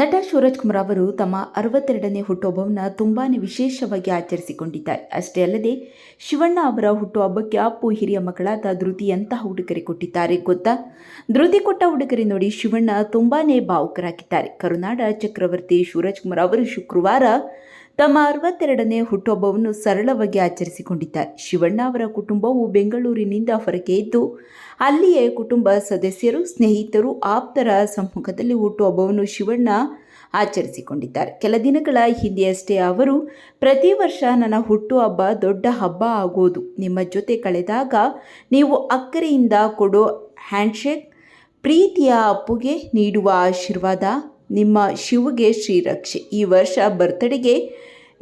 ನಟ ಶಿವರಾಜ್ ಕುಮಾರ್ ಅವರು ತಮ್ಮ ಅರವತ್ತೆರಡನೇ ಹುಟ್ಟುಹಬ್ಬವನ್ನು ತುಂಬಾ ವಿಶೇಷವಾಗಿ ಆಚರಿಸಿಕೊಂಡಿದ್ದಾರೆ. ಅಷ್ಟೇ ಅಲ್ಲದೆ, ಶಿವಣ್ಣ ಅವರ ಹುಟ್ಟುಹಬ್ಬಕ್ಕೆ ಅಪ್ಪು ಹಿರಿಯ ಮಗಳಾದ ಧೃತಿ ಎಂತಹ ಉಡುಗೊರೆ ಕೊಟ್ಟಿದ್ದಾರೆ ಗೊತ್ತಾ? ಧೃತಿ ಕೊಟ್ಟ ಉಡುಗೊರೆ ನೋಡಿ ಶಿವಣ್ಣ ತುಂಬಾನೇ ಭಾವುಕರಾಗಿದ್ದಾರೆ. ಕರುನಾಡ ಚಕ್ರವರ್ತಿ ಶಿವರಾಜ್ ಕುಮಾರ್ ಅವರು ಶುಕ್ರವಾರ ತಮ್ಮ ಅರವತ್ತೆರಡನೇ ಹುಟ್ಟುಹಬ್ಬವನ್ನು ಸರಳವಾಗಿ ಆಚರಿಸಿಕೊಂಡಿದ್ದಾರೆ ಶಿವಣ್ಣ ಅವರ ಕುಟುಂಬವು ಬೆಂಗಳೂರಿನಿಂದ ಹೊರಗೆ ಇದ್ದು, ಅಲ್ಲಿಯೇ ಕುಟುಂಬ ಸದಸ್ಯರು, ಸ್ನೇಹಿತರು ಆಪ್ತರ ಸಮ್ಮುಖದಲ್ಲಿ ಹುಟ್ಟುಹಬ್ಬವನ್ನು ಶಿವಣ್ಣ ಆಚರಿಸಿಕೊಂಡಿದ್ದಾರೆ. ಕೆಲ ದಿನಗಳ ಹಿಂದೆಯಷ್ಟೇ ಅವರು, ಪ್ರತಿ ವರ್ಷ ನನ್ನ ಹುಟ್ಟುಹಬ್ಬ ದೊಡ್ಡ ಹಬ್ಬ ಆಗೋದು. ನಿಮ್ಮ ಜೊತೆ ಕಳೆದಾಗ ನೀವು ಅಕ್ಕರೆಯಿಂದ ಕೊಡೋ ಹ್ಯಾಂಡ್ಶೇಕ್, ಪ್ರೀತಿಯ ಅಪ್ಪುಗೆ ನೀಡುವ ಆಶೀರ್ವಾದ, ನಿಮ್ಮ ಶಿವಗೆ ಶ್ರೀರಕ್ಷೆ. ಈ ವರ್ಷ ಬರ್ತಡೆಗೆ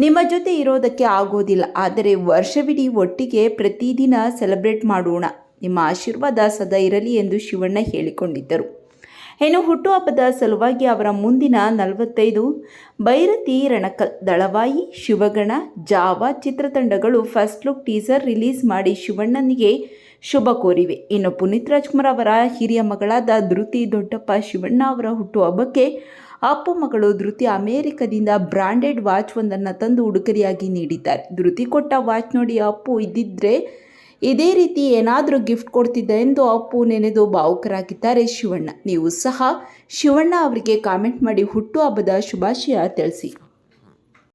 ನಿಮ್ಮ ಜೊತೆ ಇರೋದಕ್ಕೆ ಆಗೋದಿಲ್ಲ, ಆದರೆ ವರ್ಷವಿಡೀ ಒಟ್ಟಿಗೆ ಪ್ರತಿದಿನ ಸೆಲೆಬ್ರೇಟ್ ಮಾಡೋಣ. ನಿಮ್ಮ ಆಶೀರ್ವಾದ ಸದಾ ಇರಲಿ ಎಂದು ಶಿವಣ್ಣ ಹೇಳಿಕೊಂಡಿದ್ದರು. ಇನ್ನು ಹುಟ್ಟುಹಬ್ಬದ ಸಲುವಾಗಿ ಅವರ ಮುಂದಿನ ನಲವತ್ತೈದು ಭೈರತಿ ರಣಕಲ್, ದಳವಾಯಿ, ಶಿವಗಣ, ಜಾವ ಚಿತ್ರತಂಡಗಳು ಫಸ್ಟ್ ಲುಕ್ ಟೀಸರ್ ರಿಲೀಸ್ ಮಾಡಿ ಶಿವಣ್ಣನಿಗೆ ಶುಭ ಕೋರಿವೆ. ಇನ್ನು ಪುನೀತ್ ರಾಜ್ಕುಮಾರ್ ಅವರ ಹಿರಿಯ ಮಗಳಾದ ಧೃತಿ ದೊಡ್ಡಪ್ಪ ಶಿವಣ್ಣ ಅವರ ಹುಟ್ಟುಹಬ್ಬಕ್ಕೆ ಅಪ್ಪು ಮಗಳು ಧೃತಿ ಅಮೇರಿಕದಿಂದ ಬ್ರಾಂಡೆಡ್ ವಾಚ್ ಒಂದನ್ನು ತಂದು ಉಡುಗೊರೆಯಾಗಿ ನೀಡಿದ್ದಾರೆ. ಧೃತಿ ಕೊಟ್ಟ ವಾಚ್ ನೋಡಿ ಅಪ್ಪು ಇದ್ದಿದ್ದರೆ ಇದೇ ರೀತಿ ಏನಾದರೂ ಗಿಫ್ಟ್ ಕೊಡ್ತಿದ್ದ ಎಂದು ಅಪ್ಪು ನೆನೆದು ಭಾವುಕರಾಗಿದ್ದಾರೆ ಶಿವಣ್ಣ. ನೀವು ಸಹ ಶಿವಣ್ಣ ಅವರಿಗೆ ಕಾಮೆಂಟ್ ಮಾಡಿ ಹುಟ್ಟುಹಬ್ಬದ ಶುಭಾಶಯ ತಿಳಿಸಿ.